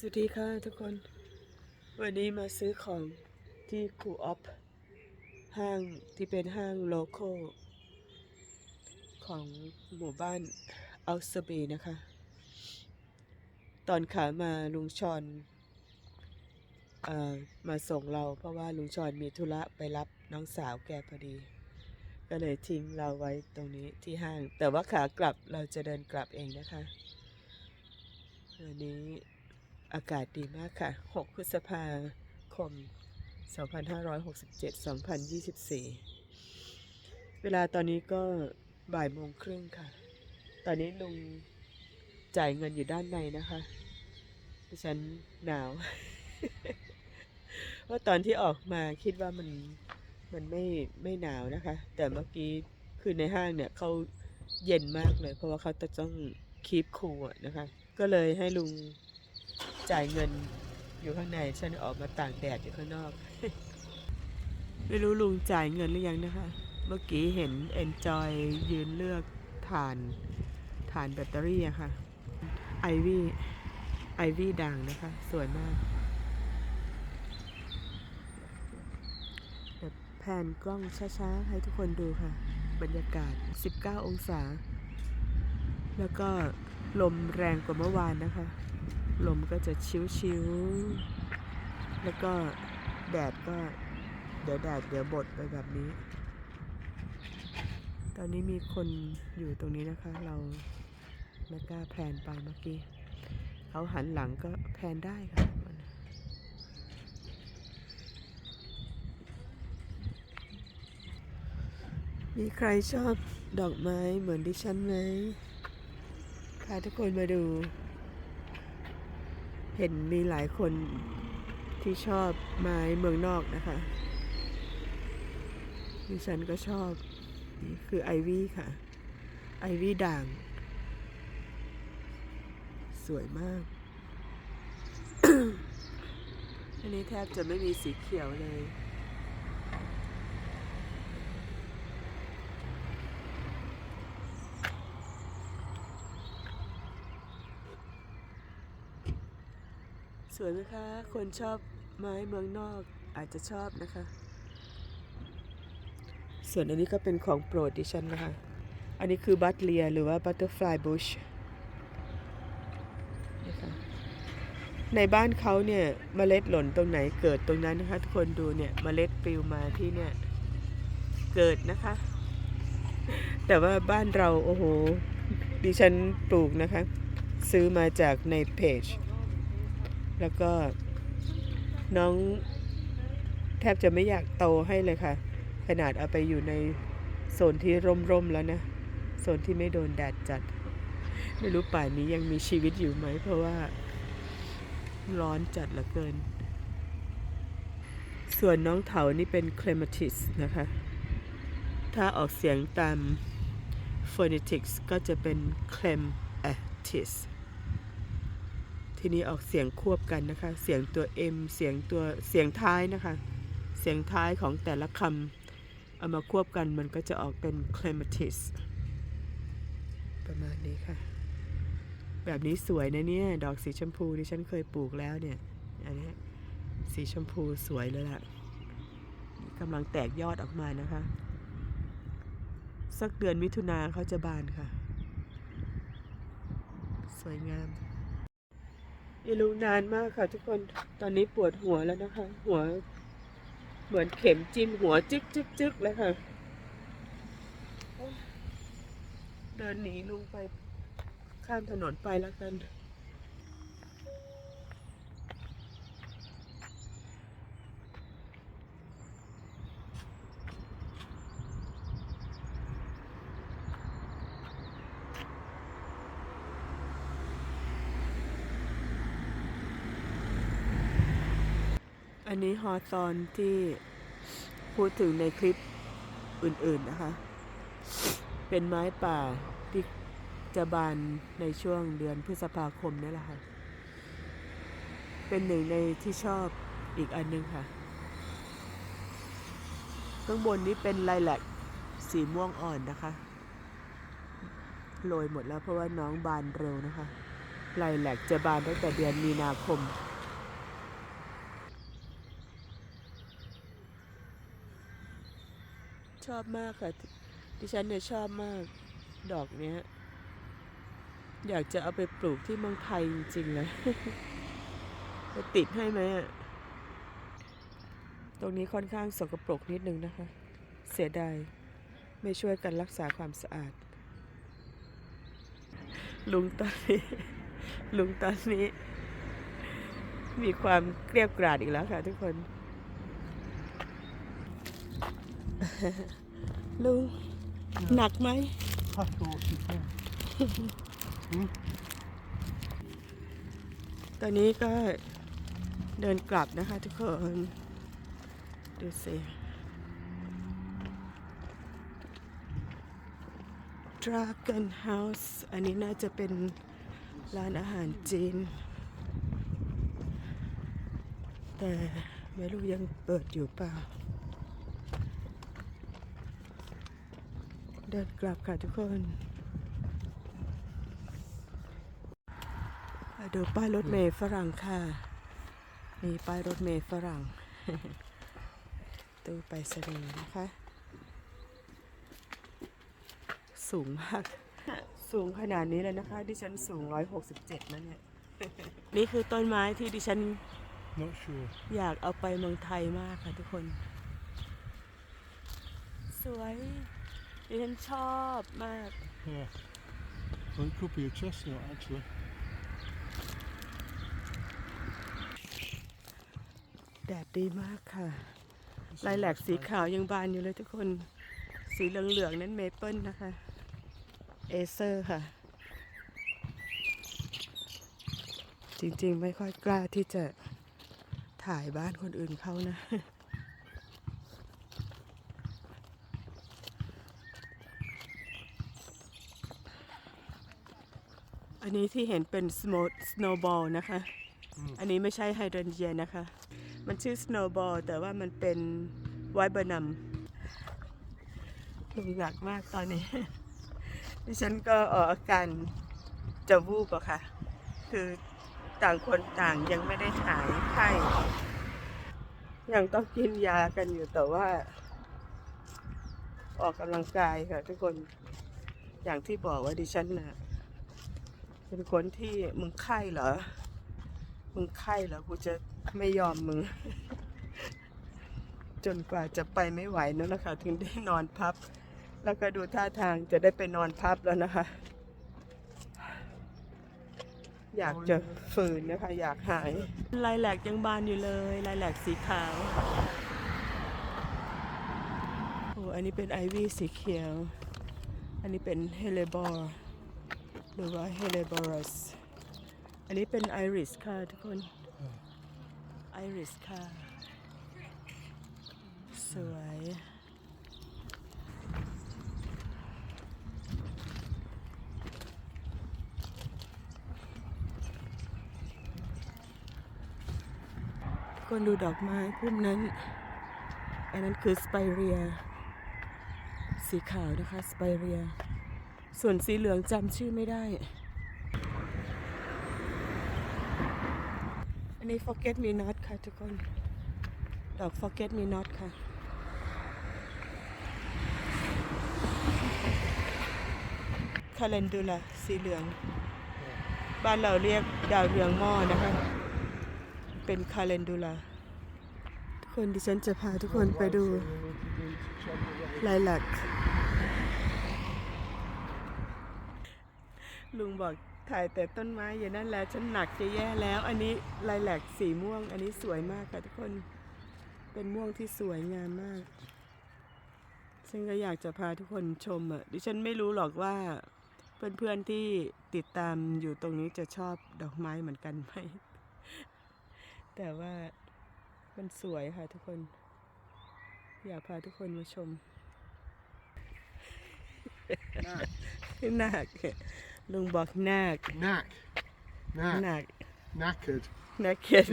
สวัสดีค่ะทุกคน วันนี้มาซื้อของที่คูออฟห้างที่เป็นห้างโลโก้ของหมู่บ้านอัลสบีนะคะ ตอนขามาลุงชอนเออมาส่งเราเพราะว่าลุงชอนมีธุระไปรับน้องสาวแกพอดี ก็เลยทิ้งเราไว้ตรงนี้ที่ห้าง แต่ว่าขากลับเราจะเดินกลับเองนะคะวันนี้ อากาศดีมากค่ะ 6 พฤษภาคม 2567 2024 เวลาตอนนี้ก็บ่ายโมงครึ่งค่ะ ตอนนี้ลุงจ่ายเงินอยู่ด้านในนะคะดิฉันหนาว ว่าตอนที่ออกมาคิดว่ามันมันไม่ไม่หนาวนะคะ แต่เมื่อกี้คือในห้างเนี่ยเขาเย็นมากเลย เพราะว่าเขาจะต้องคีบคูลนะคะ ก็เลยให้ลุง จ่ายเงินอยู่ข้างในฉันออกมาต่ากแดดอยู่ข้างนอก ไม่รู้ลุงจ่ายเงินหรือยังนะคะ เมื่อกี้เห็น Enjoy ยืนเลือกฐานฐานแบตเตอรี่อะค่ะไอวี่ไอวี่ด่างนะคะ สวยมากแผนกล้องช้าๆ ให้ทุกคนดูค่ะ บรรยากาศ 19 องศา แล้วก็ลมแรงกว่าเมื่อวานนะคะ ลมก็จะชิวๆ แล้วก็แดดก็เดี๋ยวแดดเดี๋ยวบดไปแบบนี้ ตอนนี้มีคนอยู่ตรงนี้นะคะ เราไม่กล้าแพนไปเมื่อกี้ เขาหันหลังก็แพนได้ค่ะมีใครชอบดอกไม้เหมือนดิฉันไหมพาทุกคนมาดู เห็นมีหลายคนที่ชอบไม้เมืองนอกนะคะ ดิฉันก็ชอบ นี่คือไอวี่ค่ะ ไอวี่ด่าง สวยมาก อันนี้แทบจะไม่มีสีเขียวเลย สวยไหมคะ คนชอบไม้เมืองนอกอาจจะชอบนะคะ ส่วนอันนี้ก็เป็นของโปรดดิฉันนะคะ อันนี้คือบัตเลียหรือว่าบัตเตอร์ฟลายบุชในบ้านเขาเนี่ยเมล็ดหล่นตรงไหนเกิดตรงนั้นนะคะ ทุกคนดูเนี่ยเมล็ดปลิวมาที่เนี่ยเกิดนะคะ แต่ว่าบ้านเราโอ้โหดิฉันปลูกนะคะ ซื้อมาจากในเพจ แล้วก็น้องแทบจะไม่อยากโตให้เลยค่ะ ขนาดเอาไปอยู่ในโซนที่ร่มๆแล้วนะ โซนที่ไม่โดนแดดจัด ไม่รู้ป่านนี้ยังมีชีวิตอยู่ไหม เพราะว่าร้อนจัดเหลือเกิน ส่วนน้องเถานี่เป็น clematis นะคะ ถ้าออกเสียงตาม phonetics ก็จะเป็น clematis ทีนี้ออกเสียงควบกันนะคะ เสียงตัว M เสียงตัวเสียงท้ายนะคะ เสียงท้ายของแต่ละคำเอามาควบกันมันก็จะออกเป็น clematis ประมาณนี้ค่ะ แบบนี้สวยนะเนี่ย ดอกสีชมพูที่ฉันเคยปลูกแล้วเนี่ย อันนี้สีชมพูสวยเลยล่ะกำลังแตกยอดออกมานะคะ สักเดือนมิถุนาเขาจะบานค่ะ สวยงาม ไม่รู้นานมากค่ะ ทุกคนตอนนี้ปวดหัวแล้วนะคะ หัว เหมือนเข็มจิ้มหัวจึ๊กจึ๊กจึ๊กเลยค่ะ เดินหนีลุงไปข้ามถนนไปแล้วกัน อันนี้ฮอซอนที่พูดถึงในคลิปอื่น ๆนะคะ เป็นไม้ป่าที่จะบานในช่วงเดือนพฤษภาคมนี่แหละค่ะ เป็นหนึ่งในที่ชอบอีกอันหนึงค่ะ ข้างบนนี้เป็นไลแลกสีม่วงอ่อนนะคะโรยหมดแล้วเพราะว่าน้องบานเร็วนะคะไลแลกจะบานตั้งแต่เดือนมีนาคม ชอบมากค่ะ ดิฉันเนี่ยชอบมากดอกเนี้ย อยากจะเอาไปปลูกที่เมืองไทยจริงๆเลยจะติดให้ไหมอะตรงนี้ค่อนข้างสกปรกนิดนึงนะคะ เสียดาย ไม่ช่วยกันรักษาความสะอาด ลุงตอนนี้ ลุงตอนนี้ มีความเกลียบกราดอีกแล้วค่ะทุกคน ลุงหนักไหม I thought it was. ตอนนี้ก็เดินกลับนะคะทุกคน ดูสิ Dragon House อันนี้น่าจะเป็นร้านอาหารจีน แต่ไม่รู้ยังเปิดอยู่เปล่า เดินกลับค่ะทุกคนมาดูป้ายรถเมล์ฝรั่งค่ะ มีป้ายรถเมล์ฝรั่ง ตู้ไปรษณีย์นะคะ สูงมาก สูงขนาดนี้เลยนะคะ ดิฉันสูง 167นะเนี่ยนี่คือต้นไม้ที่ดิฉัน Not sure. อยากเอาไปเมืองไทยมากค่ะทุกคน สวย ดิฉันชอบมาก Yeah. Well, it could be a chestnut actually. แดดดีมากค่ะลายแหลกสีขาวยังบานอยู่เลยทุกคน สีเหลืองๆนั้นเมเปิลนะคะ เอเซอร์ค่ะ จริงๆไม่ค่อยกล้าที่จะถ่ายบ้านคนอื่นเขานะ อันนี้ที่เห็นเป็น snowball นะคะ อันนี้ไม่ใช่ไฮเดรนเจียนะคะ มันชื่อ snowball แต่ว่ามันเป็นไวเบอร์นัมลุงหนักมากตอนนี้ ดิฉันก็ออกอาการจะวูบอะค่ะ คือต่างคนต่างยังไม่ได้หายไข้ ยังต้องกินยากันอยู่แต่ว่า ออกกำลังกายค่ะทุกคน อย่างที่บอกว่าดิฉันน่ะ เป็นคนที่มึงไข้เหรอ มึงไข้เหรอ กูจะไม่ยอมมึง จนกว่าจะไปไม่ไหวนั่นนะคะถึงได้นอนพับ แล้วก็ดูท่าทางจะได้ไปนอนพับแล้วนะคะ อยากจะฝืนนะคะ อยากหาย ลายแหลกยังบานอยู่เลย ลายแหลกสีขาว โอ้ อันนี้เป็นไอวี่สีเขียว อันนี้เป็นเฮเลบอร์ หรือว่าเฮเลบอรัสอันนี้เป็นไอริสค่ะทุกคนไอริสค่ะ สวยคนดูดอกไม้พุ่มนั้น อันนั้นคือสไปเรีย สีขาวนะคะ สไปเรีย ส่วนสีเหลืองจำชื่อไม่ได้ อันนี้ forget me not ค่ะทุกคน ดอก forget me not ค่ะ คาเลนดูล่าสีเหลือง บ้านเราเรียกดาวเรืองหม้อนะคะ เป็นคาเลนดูล่าทุกคนดิฉันจะพาทุกคนไปดูลายหลัก ลุงบอกถ่ายแต่ต้นไม้อย่างนั้นแหละฉันหนักจะแย่แล้ว อันนี้ลายแหลกสีม่วง อันนี้สวยมากค่ะทุกคน เป็นม่วงที่สวยงามมากซึ่งก็อยากจะพาทุกคนชมอะ ดิฉันไม่รู้หรอกว่า เพื่อนๆที่ติดตามอยู่ตรงนี้จะชอบดอกไม้เหมือนกันไหม แต่ว่ามันสวยค่ะทุกคน อยากพาทุกคนมาชมนาค ลุงบอกนาค Knack. Knack. หนัก Knackered. นักเขียน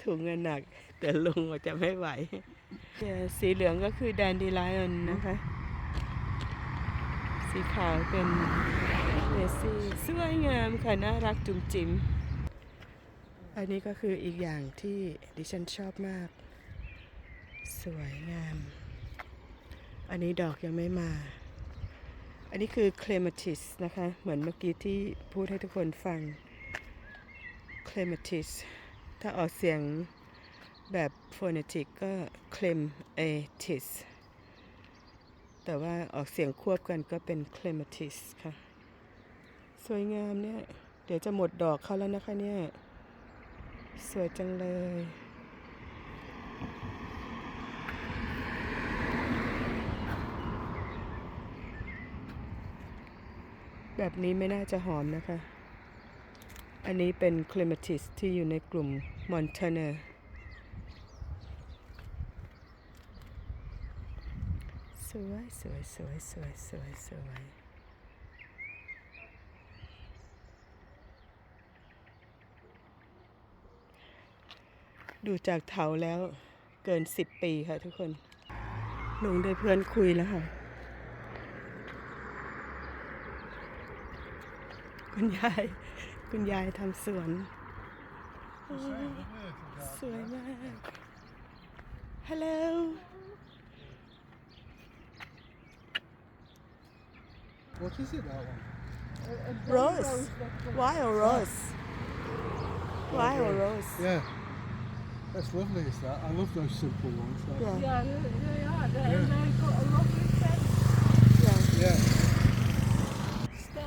ถุงเงินหนัก แต่ลุงบอกจะไม่ไหวเนี่ยสีเหลืองก็คือแดนดีไลออนนะคะ สีขาวเป็นเดซี่สวยงามค่ะ น่ารักจุ๋มจิ๋มอันนี้ก็คืออีกอย่างที่ดิฉันชอบมาก สวยงาม อันนี้ดอกยังไม่มา อันนี้คือเคลม a ติสนะคะ เหมือนเมื่อกี้ที่พูดให้ทุกคนฟังเคลม a ติสถ้าออกเสียงแบบโฟเนติกก็เคลมเอติสแต่ว่าออกเสียงควบกันก็เป็นเคลม a ติสค่ะ สวยงามเนี่ย เดี๋ยวจะหมดดอกเขาแล้วนะคะเนี่ย สวยจังเลย แบบนี้ไม่น่าจะหอมนะคะ อันนี้เป็นคล e ม a ติสที่อยู่ในกลุ่มมอน t เนอร์สวยสวยสวยสวยสวยสวยดูจากเถาแล้วเกินสิบปีค่ะทุกคน ลงได้เพื่อนคุยแล้วค่ะ คุณยาย คุณยายทำสวน สวยมาก ฮัลโหล What is it, that one? Rose. Wild rose. Wild rose. Yeah. That's lovely, is that? I love those simple ones. Like, Yeah. Yeah, they, they are. They, Yeah. and they've got a lovely scent. Yeah. Yeah.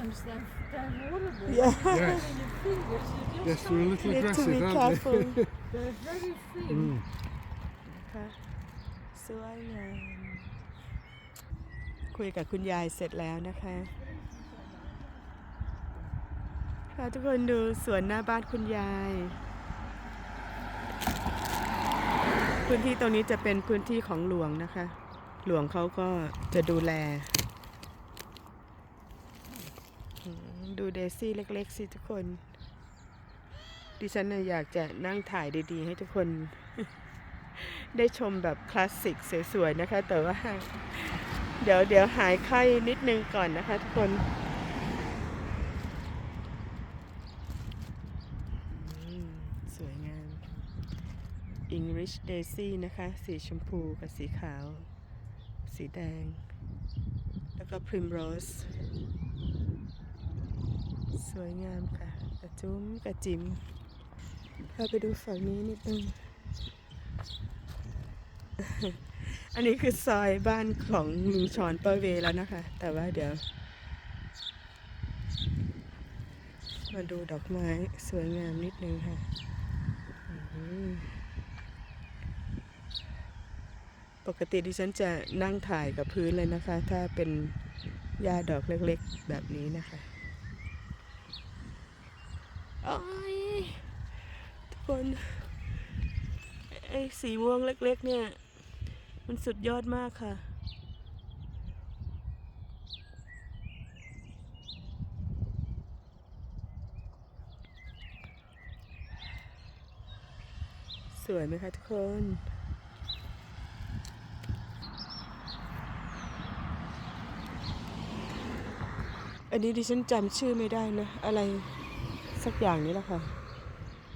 Stems, they're, they're horrible. Yeah. Yes. In your fingers, you Yes, just they're a can't- little Need to aggressive, be aren't careful. they? They're very thin. Mm. ค่ะสวยงามคุยกับคุณยายเสร็จแล้วนะคะ ค่ะทุกคนดูสวนหน้าบ้านคุณยาย พื้นที่ตรงนี้จะเป็นพื้นที่ของหลวงนะคะ หลวงเขาก็จะดูแลอืม ดูเดซี่เล็กๆสิทุกคน ดิฉันนะอยากจะนั่งถ่ายดีๆ ให้ทุกคน ได้ชมแบบคลาสสิกสวยๆนะคะ แต่ว่า เดี๋ยวเดี๋ยวหายไข้นิดนึงก่อนนะคะทุกคนสวยงาม English Daisy นะคะ สีชมพูกับสีขาว สีแดง แล้วก็ Primrose สวยงามค่ะ กระจุ้มกระจิมพาไปดูฝั่งนี้นิดนึง อันนี้คือซอยบ้านของลุงชอนเปอร์เวย์แล้วนะคะ แต่ว่าเดี๋ยว มาดูดอกไม้สวยงามนิดนึงค่ะปกติดิฉันจะนั่งถ่ายกับพื้นเลยนะคะ ถ้าเป็นหญ้าดอกเล็กๆ แบบนี้นะคะ ทุกคนไอ้สีม่วงเล็กๆ เนี่ย มันสุดยอดมากค่ะ สวยไหมคะทุกคนอันนี้ดิฉันจำชื่อไม่ได้นะ อะไร สักอย่างนี้แหละค่ะ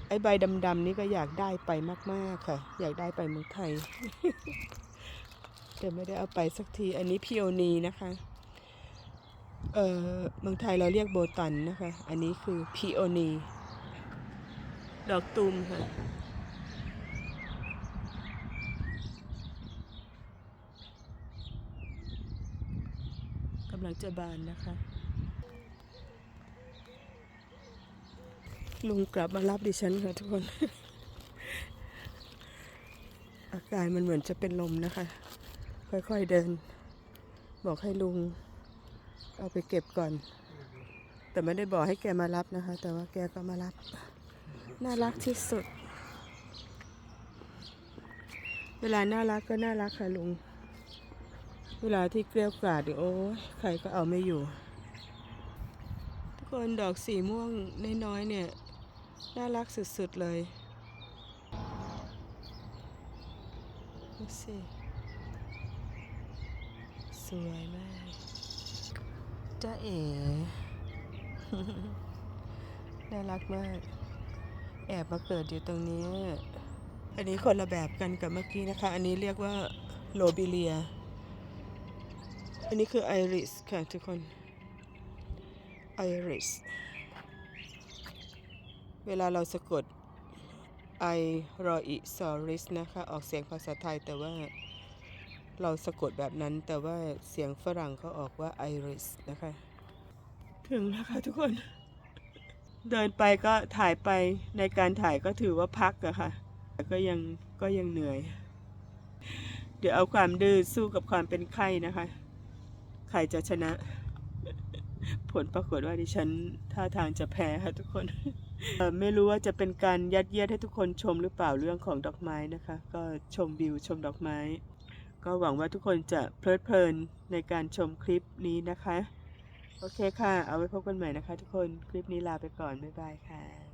ไอ้ใบดำๆนี่ก็อยากได้ไปมากๆค่ะ อยากได้ไปเมืองไทย แต่ไม่ได้เอาไปสักที อันนี้พิโอนีนะคะ เออเมืองไทยเราเรียกโบตันนะคะ อันนี้คือพิโอนี ดอกตูมค่ะกำลังจะบานนะคะ ลุงกลับมารับดิฉันค่ะทุกคน อาการมันเหมือนจะเป็นลมนะคะ ค่อยๆเดิน บอกให้ลุง เอาไปเก็บก่อน แต่ไม่ได้บอกให้แกมารับนะคะ แต่ว่าแกก็มารับ น่ารักที่สุด เวลาน่ารักก็น่ารักค่ะลุง เวลาที่เกลียวกราดเดี๋ยวโอ้ยใครก็เอาไม่อยู่ทุกคนดอกสีม่วงน้อยๆเนี่ย น่ารักสุดๆเลยดูสิสวยมากจ้าเอ๋น่ารักมาก แอบมาเกิดอยู่ตรงนี้ อันนี้คนละแบบกันกับเมื่อกี้นะคะ อันนี้เรียกว่าโลบิเลีย อันนี้คือไอริสค่ะทุกคนไอริส เวลาเราสะกดไอรออิซอริสนะคะออกเสียงภาษาไทยแต่ว่าเราสะกดแบบนั้นแต่ว่าเสียงฝรั่งเขาออกว่าไอริสนะคะ ถึงแล้วค่ะทุกคน เดินไปก็ถ่ายไปในการถ่ายก็ถือว่าพักอะค่ะแต่ก็ยังก็ยังเหนื่อย เดี๋ยวเอาความดื้อสู้กับความเป็นไข้นะคะ ใครจะชนะ ผลปรากฏว่าดิฉันท่าทางจะแพ้ค่ะทุกคน ไม่รู้ว่าจะเป็นการยัดเยียดให้ทุกคนชมหรือเปล่าเรื่องของดอกไม้นะคะ ก็ชมวิวชมดอกไม้ ก็หวังว่าทุกคนจะเพลิดเพลินในการชมคลิปนี้นะคะ โอเคค่ะ เอาไว้พบกันใหม่นะคะทุกคน คลิปนี้ลาไปก่อน บ๊ายบายค่ะ